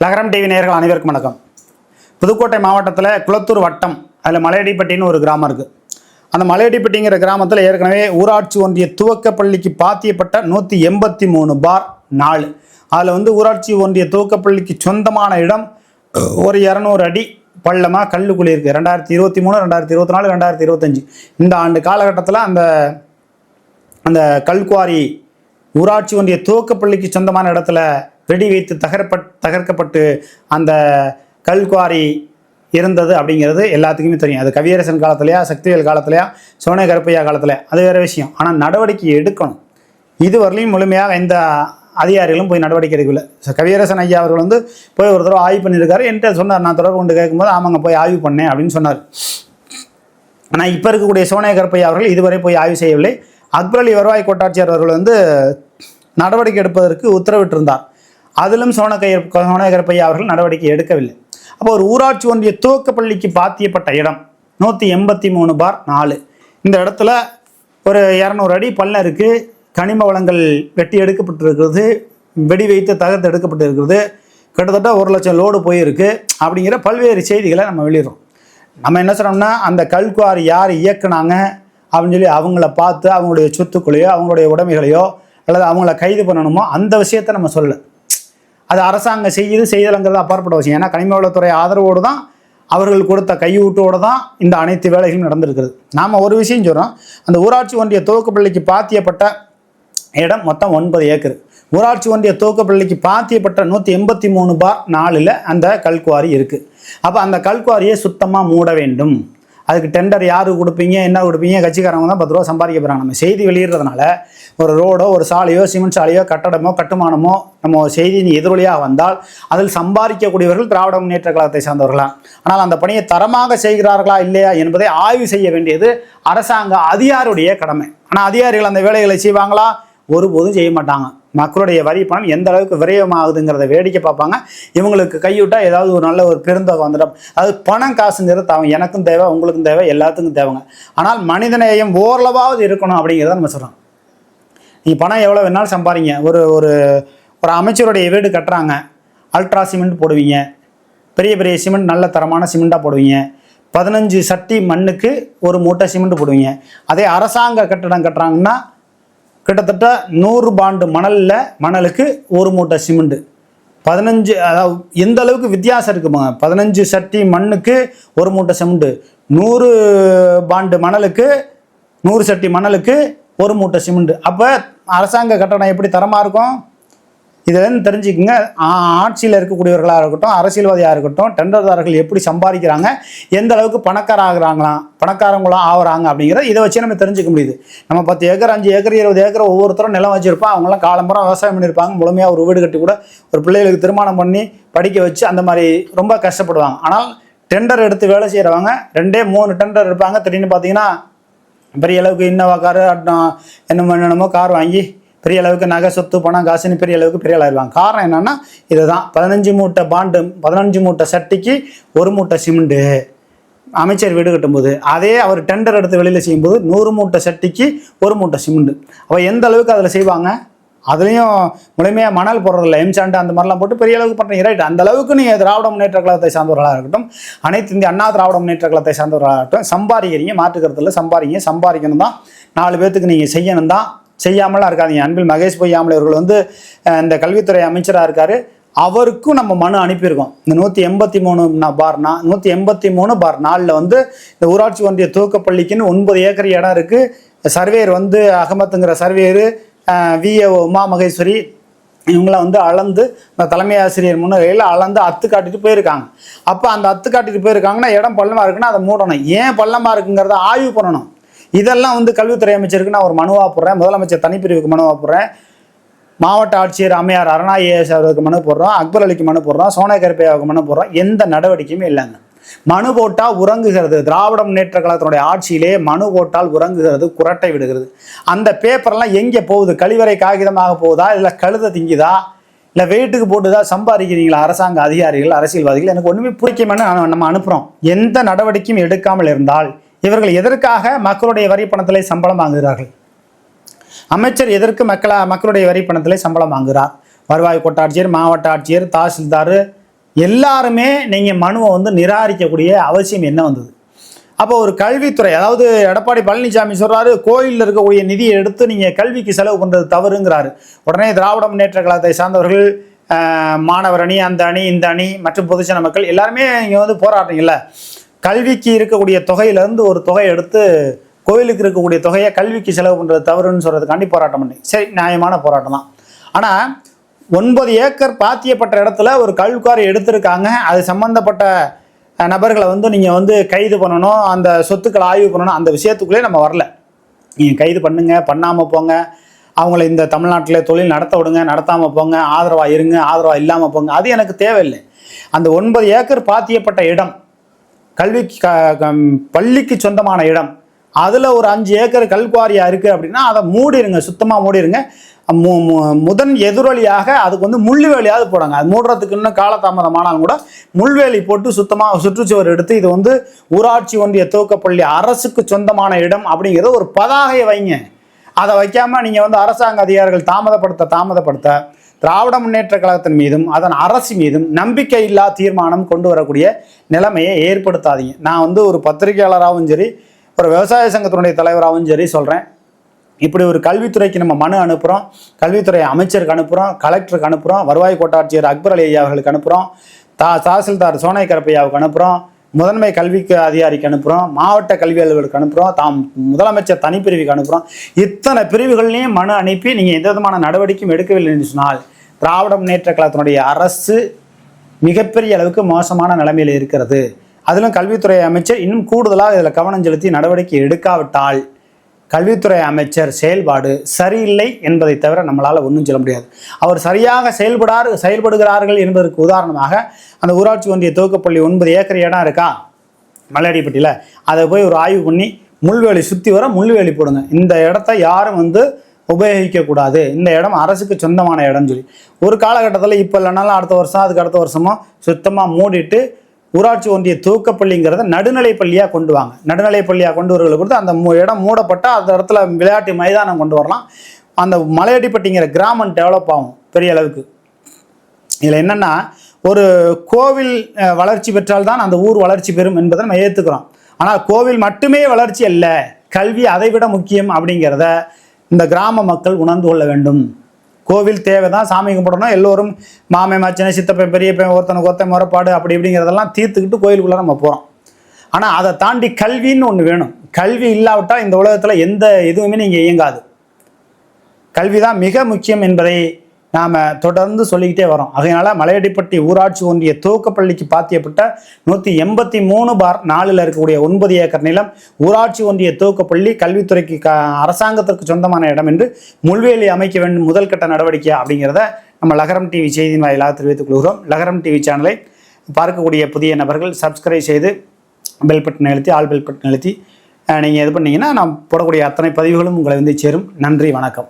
லகரம் டிவி நேயர்கள் அனைவருக்கும் வணக்கம். புதுக்கோட்டை மாவட்டத்தில் குளத்தூர் வட்டம் அதில் மலையடிப்பட்டின்னு ஒரு கிராமம் இருக்குது அந்த மலையடிப்பட்டிங்கிற கிராமத்தில் ஏற்கனவே ஊராட்சி ஒன்றிய துவக்க பள்ளிக்கு பாத்தியப்பட்ட நூற்றி எண்பத்தி மூணு பார் நாலு. அதில் வந்து ஊராட்சி ஒன்றிய துவக்கப்பள்ளிக்கு சொந்தமான இடம் ஒரு இரநூறு அடி பள்ளமாக கல்லுக்குழி இருக்குது ரெண்டாயிரத்தி இருபத்தி மூணு ரெண்டாயிரத்தி இருபத்தி நாலு ரெண்டாயிரத்தி இருபத்தஞ்சி இந்த ஆண்டு காலகட்டத்தில் அந்த அந்த கல்குவாரி ஊராட்சி ஒன்றிய துவக்கப்பள்ளிக்கு சொந்தமான இடத்துல வெடி வைத்து தகர்ப்பட் தகர்க்கப்பட்டு அந்த கல்குவாரி இருந்தது அப்படிங்கிறது எல்லாத்துக்குமே தெரியும். அது கவியரசன் காலத்துலையா சக்திவேல் காலத்துலையா சோனே கருப்பையா காலத்துலையா அது வேறு விஷயம். ஆனால் நடவடிக்கை எடுக்கணும். இதுவரையிலும் முழுமையாக எந்த அதிகாரிகளும் போய் நடவடிக்கை எடுக்கல கவியரசன் ஐயா அவர்கள் வந்து போய் ஒரு தடவை ஆய்வு பண்ணியிருக்காரு. என்கிட்ட சொன்னார் நான் தொடர்பு கொண்டு கேட்கும்போது ஆமாங்க போய் ஆய்வு பண்ணேன் அப்படின்னு சொன்னார். ஆனால் இப்போ இருக்கக்கூடிய சோனியா கருப்பையா அவர்கள் இதுவரை போய் ஆய்வு செய்யவில்லை. அக்பர் அலி வருவாய் கோட்டாட்சியர் அவர்கள் வந்து நடவடிக்கை எடுப்பதற்கு உத்தரவிட்டிருந்தார். அதிலும் சோனகையர் சோனகரப்பையா அவர்கள் நடவடிக்கை எடுக்கவில்லை. அப்போ ஒரு ஊராட்சி ஒன்றிய துவக்க பள்ளிக்கு பாத்தியப்பட்ட இடம் நூற்றி எண்பத்தி மூணு பார் நாலு. இந்த இடத்துல ஒரு இரநூறு அடி பள்ளம் இருக்குது கனிம வளங்கள் வெட்டி எடுக்கப்பட்டிருக்கிறது வெடி வைத்து தகர்த்து எடுக்கப்பட்டிருக்கிறது கிட்டத்தட்ட ஒரு லட்சம் லோடு போயிருக்கு அப்படிங்கிற பல்வேறு செய்திகளை நம்ம வெளியிடுறோம். நம்ம என்ன சொல்கிறோம்னா அந்த கல்குவாரி யார் இயக்குனாங்க அப்படின்னு சொல்லி அவங்கள பார்த்து அவங்களுடைய சொத்துக்களையோ அவங்களுடைய உடைமைகளையோ அல்லது அவங்கள கைது பண்ணணுமோ அந்த விஷயத்தை நம்ம சொல்ல அது அரசாங்கம் செய்யுது செய்தலங்கிறது அப்பாற்பட்ட விஷயம். ஏன்னா கனிம வளத்துறை ஆதரவோடு தான் அவர்கள் கொடுத்த கையூட்டோடு தான் இந்த அனைத்து வேலைகளும் நடந்திருக்கிறது. நாம் ஒரு விஷயம் சொல்கிறோம் அந்த ஊராட்சி ஒன்றிய துவக்கப்பள்ளிக்கு பாத்தியப்பட்ட இடம் மொத்தம் ஒன்பது ஏக்கர். ஊராட்சி ஒன்றிய துவக்கப்பள்ளிக்கு பாத்தியப்பட்ட நூற்றி எண்பத்தி மூணு பார் நாலில் அந்த கல்குவாரி இருக்குது அப்போ அந்த கல்குவாரியை சுத்தமாக மூட வேண்டும். அதுக்கு டெண்டர் யார் கொடுப்பீங்க என்ன கொடுப்பீங்க கட்சிக்காரங்க தான் பத்து ரூபா சம்பாதிக்க போகிறாங்க நம்ம செய்தி வெளியிடுறதுனால ஒரு ரோடோ ஒரு சாலையோ சிமெண்ட் சாலையோ கட்டடமோ கட்டுமானமோ நம்ம செய்தியின் எதிரொலியாக வந்தால் அதில் சம்பாதிக்கக்கூடியவர்கள் திராவிட முன்னேற்ற கழகத்தை சார்ந்தவர்களாம். ஆனால் அந்த பணியை தரமாக செய்கிறார்களா இல்லையா என்பதை ஆய்வு செய்ய வேண்டியது அரசாங்க அதிகாரியுடைய கடமை. ஆனால் அதிகாரிகள் அந்த வேலைகளை செய்வாங்களா? ஒருபோதும் செய்ய மாட்டாங்க. மக்களுடைய வரி பணம் எந்த அளவுக்கு விரயமாகுதுங்கிறத வேடிக்கை பார்ப்பாங்க. இவங்களுக்கு கைவிட்டா ஏதாவது ஒரு நல்ல ஒரு பெருந்தொகை வந்துடும். அது பணம் காசுங்கிறது அவன் எனக்கும் தேவை உங்களுக்கும் தேவை எல்லாத்துக்கும் தேவைங்க. ஆனால் மனிதநேயம் ஓரளவாவது இருக்கணும் அப்படிங்கிறத நம்ம சொல்கிறோம் நீங்கள் பணம் எவ்வளோ வேணாலும் சம்பாதிங்க. ஒரு ஒரு ஒரு அமைச்சருடைய வீடு கட்டுறாங்க. அல்ட்ரா சிமெண்ட் போடுவீங்க. பெரிய பெரிய சிமெண்ட் நல்ல தரமான சிமெண்ட்டாக போடுவீங்க. பதினஞ்சு சட்டி மண்ணுக்கு ஒரு மூட்டை சிமெண்ட் போடுவீங்க. அதே அரசாங்க கட்டடம் கட்டுறாங்கன்னா கிட்டத்தட்ட நூறு பாண்டு மணலில் மணலுக்கு ஒரு மூட்டை சிமெண்ட்டு பதினஞ்சு அதாவது எந்த அளவுக்கு வித்தியாசம் இருக்குமா? பதினஞ்சு சட்டி மண்ணுக்கு ஒரு மூட்டை சிமெண்ட்டு நூறு பாண்டு மணலுக்கு நூறு சட்டி மணலுக்கு ஒரு மூட்டை சிமெண்ட். அப்போ அரசாங்க கட்டணம் எப்படி தரமாக இருக்கும்? இதுலேருந்து தெரிஞ்சுக்கோங்க ஆட்சியில் இருக்கக்கூடியவர்களாக இருக்கட்டும் அரசியல்வாதியாக இருக்கட்டும் டெண்டர்தாரர்கள் எப்படி சம்பாதிக்கிறாங்க எந்த அளவுக்கு பணக்கார ஆகுறாங்களாம் பணக்காரங்களாம் ஆகுறாங்க அப்படிங்கிறத இதை வச்சு நம்ம தெரிஞ்சுக்க முடியுது. நம்ம பத்து ஏக்கர் அஞ்சு ஏக்கர் இருபது ஏக்கர் ஒவ்வொருத்தரும் நிலம் வச்சுருப்போம். அவங்களாம் காலம்பரம் விவசாயம் பண்ணியிருப்பாங்க. முழுமையாக ஒரு வீடு கட்டி கூட ஒரு பிள்ளைகளுக்கு திருமணம் பண்ணி படிக்க வச்சு அந்த மாதிரி ரொம்ப கஷ்டப்படுவாங்க. ஆனால் டெண்டர் எடுத்து வேலை செய்கிறவங்க ரெண்டே மூணு டெண்டர் இருப்பாங்க. திடீர்னு பார்த்தீங்கன்னா பெரிய அளவுக்கு இன்னோவா காரு என்ன என்னமோ கார் வாங்கி பெரிய அளவுக்கு நகை சொத்து பணம் காசுன்னு பெரிய அளவுக்கு பெரிய ஆளாயிருவாங்க காரணம் என்னன்னா இதுதான். பதினஞ்சு மூட்டை பாண்டு பதினஞ்சு மூட்டை சட்டிக்கு ஒரு மூட்டை சிமெண்ட்டு அமைச்சர் வீடு கட்டும்போது அதே அவர் டெண்டர் எடுத்து வெளியில் செய்யும்போது நூறு மூட்டை சட்டிக்கு ஒரு மூட்டை சிமெண்ட். அப்போ எந்த அளவுக்கு அதில் செய்வாங்க? அதுலேயும் முழுமையாக மணல் போடுறதில்ல. எம்சாண்டு அந்த மாதிரிலாம் போட்டு பெரிய அளவுக்கு பண்ணுறீங்க ரைட் அந்த அளவுக்கு நீங்கள் திராவிட முன்னேற்ற கழகத்தை சார்ந்தவர்களாக இருக்கட்டும் அனைத்து இந்திய அண்ணா திராவிட முன்னேற்ற கழகத்தை சார்ந்தவர்களாக இருக்கட்டும் சம்பாதிக்கிறீங்க மாற்றுக்கிறதுல சம்பாதிங்க சம்பாதிக்கணும் தான் நாலு பேர்த்துக்கு நீங்கள் செய்யணும் தான் செய்யாமலாம் இருக்காதீங்க அன்பில் மகேஷ் பொய்யாமல் அவர்கள் வந்து இந்த கல்வித்துறை அமைச்சராக இருக்காரு. அவருக்கும் நம்ம மனு அனுப்பியிருக்கோம். இந்த நூற்றி எண்பத்தி மூணு பார் நா நூற்றி எண்பத்தி மூணு பார் நாலில் வந்து இந்த ஊராட்சி ஒன்றிய துவக்கப்பள்ளிக்குன்னு ஒன்பது ஏக்கர் இடம் இருக்குது சர்வேயர் வந்து அகமத்துங்கிற சர்வேயர் விஏஓ உமா மகேஸ்வரி இவங்களாம் வந்து அளந்து இந்த தலைமை ஆசிரியர் முன்னிலையில் அளந்து அத்து காட்டிட்டு போயிருக்காங்க. அப்போ அந்த அத்து காட்டிட்டு போயிருக்காங்கன்னா இடம் பள்ளமாக இருக்குன்னா அதை மூடணும். ஏன் பள்ளமாக இருக்குங்கிறத ஆய்வு பண்ணணும். இதெல்லாம் வந்து கல்வித்துறை அமைச்சருக்கு நான் ஒரு மனுவாக போடுறேன். முதலமைச்சர் தனிப்பிரிவுக்கு மனுவாக போடுறேன். மாவட்ட ஆட்சியர் அம்மையார் அருணா ஏஎஸ் அவருக்கு மனு போடுறோம். அக்பர் அலிக்கு மனு போடுறோம். சோனா கருப்பையாவுக்கு மனு போடுறோம். எந்த நடவடிக்கையுமே இல்லைங்க. மனு போட்டால் உறங்குகிறது. திராவிட முன்னேற்ற கழகத்தினுடைய ஆட்சியிலே மனு போட்டால் உறங்குகிறது குரட்டை விடுகிறது. அந்த பேப்பர்லாம் எங்கே போகுது? கழிவறை காகிதமாக போகுதா? இல்லை கழுத திங்குதா? இல்லை வெயிட்டுக்கு போட்டுதா? சம்பாதிக்கிறீங்களா? அரசாங்க அதிகாரிகள் அரசியல்வாதிகள்? எனக்கு ஒன்றுமே பிடிக்குமென்னு நம்ம அனுப்புகிறோம் எந்த நடவடிக்கையும் எடுக்காமல் இருந்தால் இவர்கள் எதற்காக மக்களுடைய வரி பணத்திலே சம்பளம் வாங்குகிறார்கள்? அமைச்சர் எதற்கு மக்கள மக்களுடைய வரி பணத்திலே சம்பளம் வாங்குகிறார்? வருவாய் கோட்டாட்சியர் மாவட்ட ஆட்சியர் தாசில்தார் எல்லாருமே நீங்கள் மனுவை வந்து நிராகரிக்கக்கூடிய அவசியம் என்ன வந்தது? அப்போ ஒரு கல்வித்துறை அதாவது எடப்பாடி பழனிசாமி சொல்கிறாரு கோயிலில் இருக்கக்கூடிய நிதியை எடுத்து நீங்கள் கல்விக்கு செலவு பண்ணுறது தவறுங்கிறாரு. உடனே திராவிட முன்னேற்ற கழகத்தை சார்ந்தவர்கள் மாணவர் அணி அந்த அணி இந்த அணி மற்றும் பொதுஜன மக்கள் எல்லாருமே இங்கே வந்து போராடுறீங்கல்ல? கல்விக்கு இருக்கக்கூடிய தொகையிலேருந்து ஒரு தொகையை எடுத்து கோயிலுக்கு இருக்கக்கூடிய தொகையை கல்விக்கு செலவு பண்ணுறது தவறுன்னு சொல்கிறதுக்காண்டி போராட்டம் பண்ணி சரி நியாயமான போராட்டம் தான். ஆனால் ஒன்பது ஏக்கர் பாத்தியப்பட்ட இடத்துல ஒரு கல்விக்காரை எடுத்திருக்காங்க. அது சம்பந்தப்பட்ட நபர்களை வந்து நீங்கள் வந்து கைது பண்ணணும் அந்த சொத்துக்களை ஆய்வு பண்ணணும் அந்த விஷயத்துக்குள்ளே நம்ம வரல. நீங்கள் கைது பண்ணுங்க பண்ணாமல் போங்க. அவங்கள இந்த தமிழ்நாட்டில் தொழில் நடத்த விடுங்க நடத்தாமல் போங்க ஆதரவாக இருங்க ஆதரவாக இல்லாமல் போங்க. அது எனக்கு தேவையில்லை. அந்த ஒன்பது ஏக்கர் பாத்தியப்பட்ட இடம் கல்விக்கு க பள்ளிக்கு சொந்தமான இடம். அதில் ஒரு அஞ்சு ஏக்கர் கல்குவாரியாக இருக்குது அப்படின்னா அதை மூடிடுங்க சுத்தமாக மூடிடுங்க மு மு- முதன் எதிரொலியாக அதுக்கு வந்து முள்ளுவேலியாவது போடுங்க. அது மூடுறதுக்கு இன்னும் காலதாமதமானாலும் கூட முள்வேலி போட்டு சுத்தமாக சுற்றுச்சுவர் எடுத்து இது வந்து ஊராட்சி ஒன்றிய துவக்கப்பள்ளி அரசுக்கு சொந்தமான இடம் அப்படிங்கிறத ஒரு பதாகையை வைங்க. அதை வைக்காமல் நீங்கள் வந்து அரசாங்க அதிகாரிகள் தாமதப்படுத்த தாமதப்படுத்த திராவிட முன்னேற்ற கழகத்தின் மீதும் அதன் அரசு மீதும் நம்பிக்கை இல்லா தீர்மானம் கொண்டு வரக்கூடிய நிலைமையை ஏற்படுத்தாதீங்க. நான் வந்து ஒரு பத்திரிகையாளராகவும் சரி ஒரு விவசாய சங்கத்தினுடைய தலைவராகவும் சரி சொல்கிறேன் இப்படி ஒரு கல்வித்துறைக்கு நம்ம மனு அனுப்புகிறோம் கல்வித்துறை அமைச்சருக்கு அனுப்புகிறோம் கலெக்டருக்கு அனுப்புகிறோம் வருவாய் கோட்டாட்சியர் அக்பர் அலி ஐயா அவர்களுக்கு அனுப்புகிறோம் தா தாசில்தார் சோனை கரப்பையாவுக்கு அனுப்புகிறோம் முதன்மை கல்விக்கு அதிகாரிக்கு அனுப்புகிறோம் மாவட்ட கல்வி அலுவலருக்கு அனுப்புகிறோம் தாம் முதலமைச்சர் தனிப்பிரிவுக்கு அனுப்புகிறோம் இத்தனை பிரிவுகள்லையும் மனு அனுப்பி நீங்கள் எந்த விதமான நடவடிக்கையும் எடுக்கவில்லை என்று சொன்னால் திராவிட முன்னேற்ற கழகத்தினுடைய அரசு மிகப்பெரிய அளவுக்கு மோசமான நிலைமையில் இருக்கிறது. அதிலும் கல்வித்துறை அமைச்சர் இன்னும் கூடுதலாக இதில் கவனம் செலுத்தி நடவடிக்கை எடுக்காவிட்டால் கல்வித்துறை அமைச்சர் செயல்பாடு சரியில்லை என்பதை தவிர நம்மளால் ஒன்றும் சொல்ல முடியாது. அவர் சரியாக செயல்படார் செயல்படுகிறார்கள் என்பதற்கு உதாரணமாக அந்த ஊராட்சி ஒன்றிய துவக்கப்பள்ளி ஒன்பது ஏக்கர் இடம் இருக்கா? மலையடிப்பட்டியில் அதை போய் ஒரு ஆய்வு பண்ணி முள்வேலி சுற்றி வர முள்வேலி போடுங்க. இந்த இடத்த யாரும் வந்து உபயோகிக்கக்கூடாது இந்த இடம் அரசுக்கு சொந்தமான இடம்னு சொல்லி. ஒரு காலகட்டத்தில் இப்போ இல்லைனாலும் அடுத்த வருஷம் அதுக்கு அடுத்த வருஷமோ சுத்தமாக மூடிட்டு ஊராட்சி ஒன்றிய துவக்கப்பள்ளிங்கிறத நடுநிலை பள்ளியாக கொண்டு வாங்க. நடுநிலை பள்ளியாக கொண்டு வருவதை பொறுத்து அந்த இடம் மூடப்பட்டால் அந்த இடத்துல விளையாட்டு மைதானம் கொண்டு வரலாம். அந்த மலையடிப்பட்டிங்கிற கிராமம் டெவலப் ஆகும் பெரிய அளவுக்கு. இதில் என்னென்னா ஒரு கோவில் வளர்ச்சி பெற்றால்தான் அந்த ஊர் வளர்ச்சி பெறும் என்பதை நம்ம ஏற்றுக்கிறோம் ஆனால் கோவில் மட்டுமே வளர்ச்சி அல்ல கல்வி அதை விட முக்கியம் அப்படிங்கிறத இந்த கிராம மக்கள் உணர்ந்து கொள்ள வேண்டும். கோவில் தேவை தான் சாமி கும்பிடணும் எல்லோரும் மாமே மச்சனை சித்தப்பன் பெரியப்பன் ஒருத்தனுக்கு ஒருத்தன் முறைப்பாடு அப்படி இப்படிங்கிறதெல்லாம் தீர்த்துக்கிட்டு கோயிலுக்குள்ளே நம்ம போகிறோம் ஆனால் அதை தாண்டி கல்வின்னு ஒன்று வேணும். கல்வி இல்லாவிட்டால் இந்த உலகத்தில் எந்த இதுவுமே நீங்கள் இயங்காது. கல்வி தான் மிக முக்கியம் என்பதை நாம் தொடர்ந்து சொல்லிக்கிட்டே வரோம். அதனால மலையடிப்பட்டி ஊராட்சி ஒன்றிய துவக்கப்பள்ளிக்கு பாத்தியப்பட்ட நூற்றி எண்பத்தி மூணு பார் நாலில் இருக்கக்கூடிய ஒன்பது ஏக்கர் நிலம் ஊராட்சி ஒன்றிய துவக்கப்பள்ளி கல்வித்துறைக்கு க அரசாங்கத்திற்கு சொந்தமான இடம் என்று முள்வேலி அமைக்க வேண்டும் முதல் கட்ட நடவடிக்கை அப்படிங்கிறத நம்ம லகரம் டிவி செய்தியின் வாயிலாக தெரிவித்துக் கொள்கிறோம். லகரம் டிவி சேனலை பார்க்கக்கூடிய புதிய நபர்கள் சப்ஸ்கிரைப் செய்து பெல் பட்டன் அழுத்தி ஆல் பெல் பட்டன் அழுத்தி நீங்கள் இது பண்ணிங்கன்னா நான் போடக்கூடிய அத்தனை பதிவுகளும் உங்களை வந்து சேரும். நன்றி வணக்கம்.